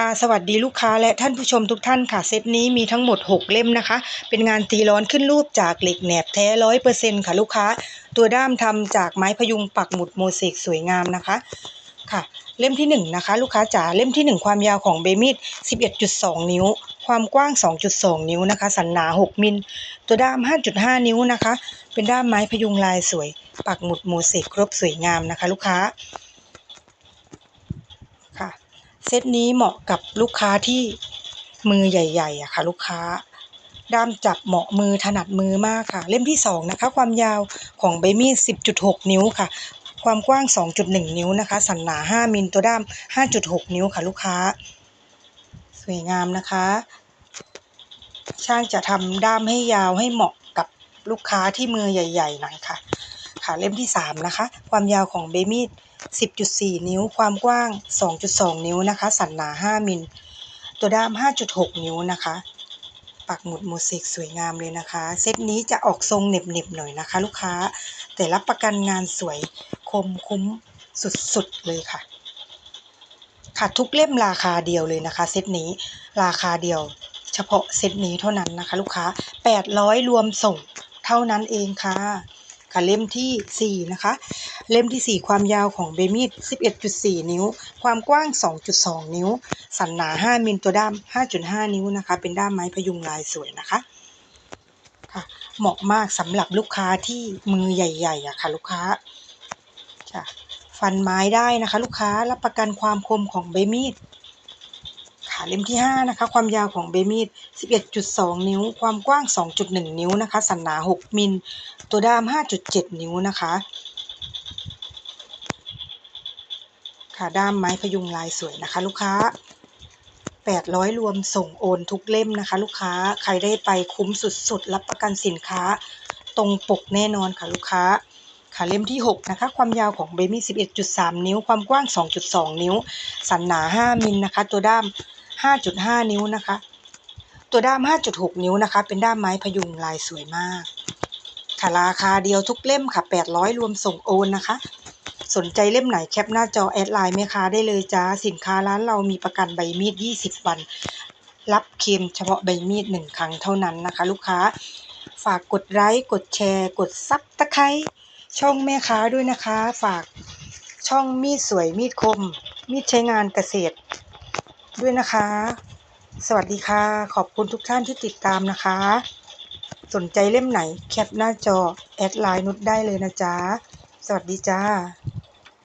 ค่ะสวัสดีลูกค้าและท่านผู้ชมทุกท่านค่ะ เซตนี้มีทั้งหมด 6 เล่มนะคะ เป็นงานตีร้อนขึ้นรูปจากเหล็กแหนบแท้ร้อยเปอร์เซ็นค่ะลูกค้า ตัวด้ามทำจากไม้พยุงปักหมุดโมเสกสวยงามนะคะค่ะ เล่มที่ 1 นะคะ ลูกค้าจ๋าเล่มที่ 1 ความยาวของเบมิด11.2 นิ้ว ความกว้าง 2.2 นิ้วนะคะ สันหนา 6 มิล ตัวด้าม 5.5 นิ้วนะคะ เป็นด้ามไม้พยุงลายสวย ปักหมุดโมเสกครบสวยงามนะคะ ลูกค้า ตนี้เหมาะกับลูกค้าที่มือใหญ่ๆอะค่ะ ลูกค้า ด้ามจับเหมาะมือถนัดมือมากค่ะ เล่มที่สองนะคะ ความยาวของใบมีด 10.6 นิ้วค่ะ ความกว้าง 2.1 นิ้วนะคะ สันหนา 5มิลตัวด้าม 5.6 นิ้วค่ะ ลูกค้า สวยงามนะคะ ช่างจะทำด้ามให้ยาวให้เหมาะกับลูกค้าที่มือใหญ่ ๆ หน่อยค่ะ ค่ะ เล่มที่สามนะคะ ความยาวของเบมีด10.4 นิ้ว ความกว้าง 2.2 นิ้วนะคะ สันหนา 5 มิล ตัวด้าม 5.6 นิ้วนะคะ ปักหมุดโมเสกสวยงามเลยนะคะ เซตนี้จะออกทรงเหน็บๆหน่อยนะคะ ลูกค้า แต่รับประกันงานสวยคมคุ้มสุดๆเลยค่ะ ค่ะทุกเล่มราคาเดียวเลยนะคะ เซตนี้ราคาเดียว เฉพาะเซตนี้เท่านั้นนะคะ ลูกค้า 800 รวมส่งเท่านั้นเองค่ะ ค่ะเล่มที่ 4 นะคะ เล่มที่ 4 ความยาวของเบมีด11.4 นิ้ว ความกว้าง 2.2 นิ้ว สันหนา 5มิลตัวด้าม 5.5 นิ้วนะคะ เป็นด้ามไม้พยุงลายสวยนะคะค่ะเหมาะมากสำหรับลูกค้าที่มือใหญ่ๆอะค่ะลูกค้าค่ะฟันไม้ได้นะคะ ลูกค้ารับประกันความคมของใบมีด ค่ะเล่มที่ 5 นะคะ ความยาวของเบมีด 11.2 นิ้ว ความกว้าง 2.1 นิ้วนะคะ สันหนา 6 มิล ตัวด้าม 5.7 นิ้วนะคะ ค่ะด้ามไม้พยุงลายสวยนะคะ ลูกค้า 800 รวมส่งโอนทุกเล่มนะคะ ลูกค้าใครได้ไปคุ้มสุดๆ รับประกันสินค้า ตรงปกแน่นอนค่ะลูกค้าค่ะเล่มที่ 6 นะคะ ความยาวของเบมี่11.3 นิ้ว ความกว้าง 2.2 นิ้ว สันหนา 5 มิลนะคะ ตัวด้าม 5.5 นิ้วนะคะ ตัวด้าม 5.6 นิ้วนะคะ เป็นด้ามไม้พยุงลายสวยมากค่ะราคาเดียวทุกเล่มค่ะ 800 รวมส่งโอนนะคะ สนใจเล่มไหนแคปหน้าจอแอดไลน์แม่ค้าได้เลยจ้า สินค้าร้านเรามีประกันใบมีด 20 วัน รับเคลมเฉพาะใบมีด 1 ครั้งเท่านั้นนะคะ ลูกค้า ฝากกดไลค์ กดแชร์ กดซับตะไคร้ช่องแม่ค้าด้วยนะคะ ฝากช่องมีดสวยมีดคม มีดใช้งานเกษตร ด้วยนะคะ สวัสดีค่ะ ขอบคุณทุกท่านที่ติดตามนะคะ สนใจเล่มไหนแคปหน้าจอ แอดไลน์นุชได้เลยนะจ๊ะ สวัสดีจ้า